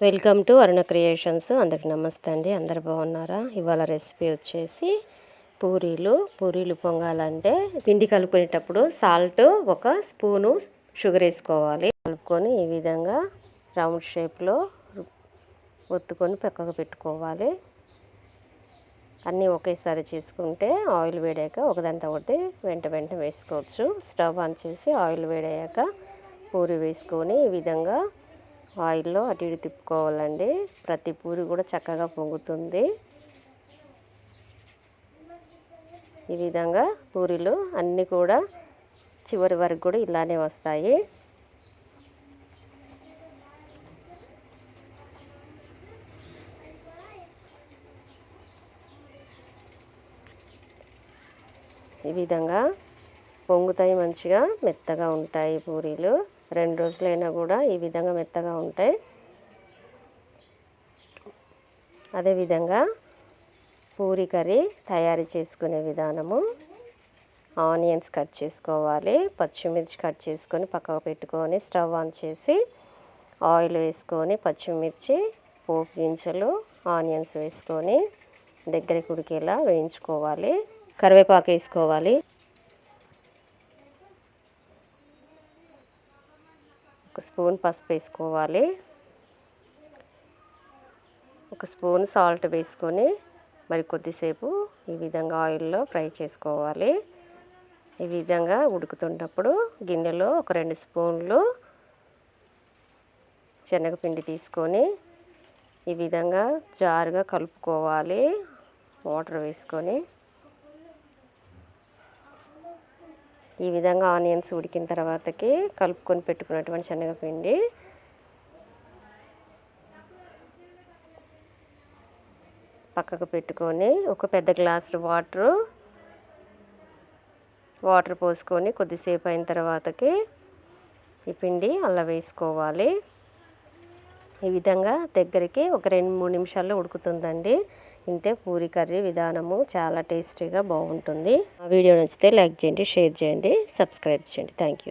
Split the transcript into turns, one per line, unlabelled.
Welcome to Aruna creations. అందరికి నమస్తే అండి. అందరు బాగున్నారా? ఇవాళ రెసిపీ వచ్చేసి పూరీలు. పూరీలు పొంగాలంటే పిండి కలుపుకునేటప్పుడు సాల్ట్ ఒక స్పూను షుగర్ వేసుకోవాలి. కలుపుకొని ఈ విధంగా రౌండ్ షేప్లో ఒత్తుకొని పక్కకు పెట్టుకోవాలి. అన్నీ ఒకేసారి చేసుకుంటే ఆయిల్ వేడాక ఒకదాని ఒకటి వెంట వెంట వేసుకోవచ్చు. స్టవ్ ఆన్ చేసి ఆయిల్ వేడయ్యాక పూరి వేసుకొని ఈ విధంగా ఆయిల్లో అటు ఇటు తిప్పుకోవాలండి. ప్రతి పూరి కూడా చక్కగా పొంగుతుంది. ఈ విధంగా పూరీలు అన్నీ కూడా చివరి వరకు కూడా ఇలానే వస్తాయి. ఈ విధంగా పొంగుతాయి మంచిగా మెత్తగా ఉంటాయి పూరీలు. రెండు రోజులైనా కూడా ఈ విధంగా మెత్తగా ఉంటాయి. అదేవిధంగా పూరి కర్రీ తయారు చేసుకునే విధానము. ఆనియన్స్ కట్ చేసుకోవాలి పచ్చిమిర్చి కట్ చేసుకొని పక్కకు పెట్టుకొని స్టవ్ ఆన్ చేసి ఆయిల్ వేసుకొని పచ్చిమిర్చి పోపు గింజలు ఆనియన్స్ వేసుకొని దగ్గరికి ఉడికేలా వేయించుకోవాలి. కరివేపాకు వేసుకోవాలి. ఒక స్పూన్ పసుపు వేసుకోవాలి. ఒక స్పూన్ సాల్ట్ వేసుకొని మరి కొద్దిసేపు ఈ విధంగా ఆయిల్లో ఫ్రై చేసుకోవాలి. ఈ విధంగా ఉడుకుతున్నప్పుడు గిన్నెలో ఒక రెండు స్పూన్లు శనగపిండి తీసుకొని ఈ విధంగా జారుగా కలుపుకోవాలి. వాటర్ వేసుకొని ఈ విధంగా ఆనియన్స్ ఉడికిన తర్వాతకి కలుపుకొని పెట్టుకున్నటువంటి శనగపిండి. పక్కకు పెట్టుకొని ఒక పెద్ద గ్లాసు వాటరు. వాటర్ పోసుకొని కొద్దిసేపు అయిన తర్వాతకి ఈ పిండి అలా వేసుకోవాలి. ఈ విధంగా దగ్గరికి ఒక రెండు మూడు నిమిషాల్లో ఉడుకుతుందండి. ఇంతే పూరి కర్రీ విధానము చాలా టేస్టీగా బాగుంటుంది. ఆ వీడియో నచ్చితే లైక్ చేయండి షేర్ చేయండి సబ్స్క్రైబ్ చేయండి. Thank you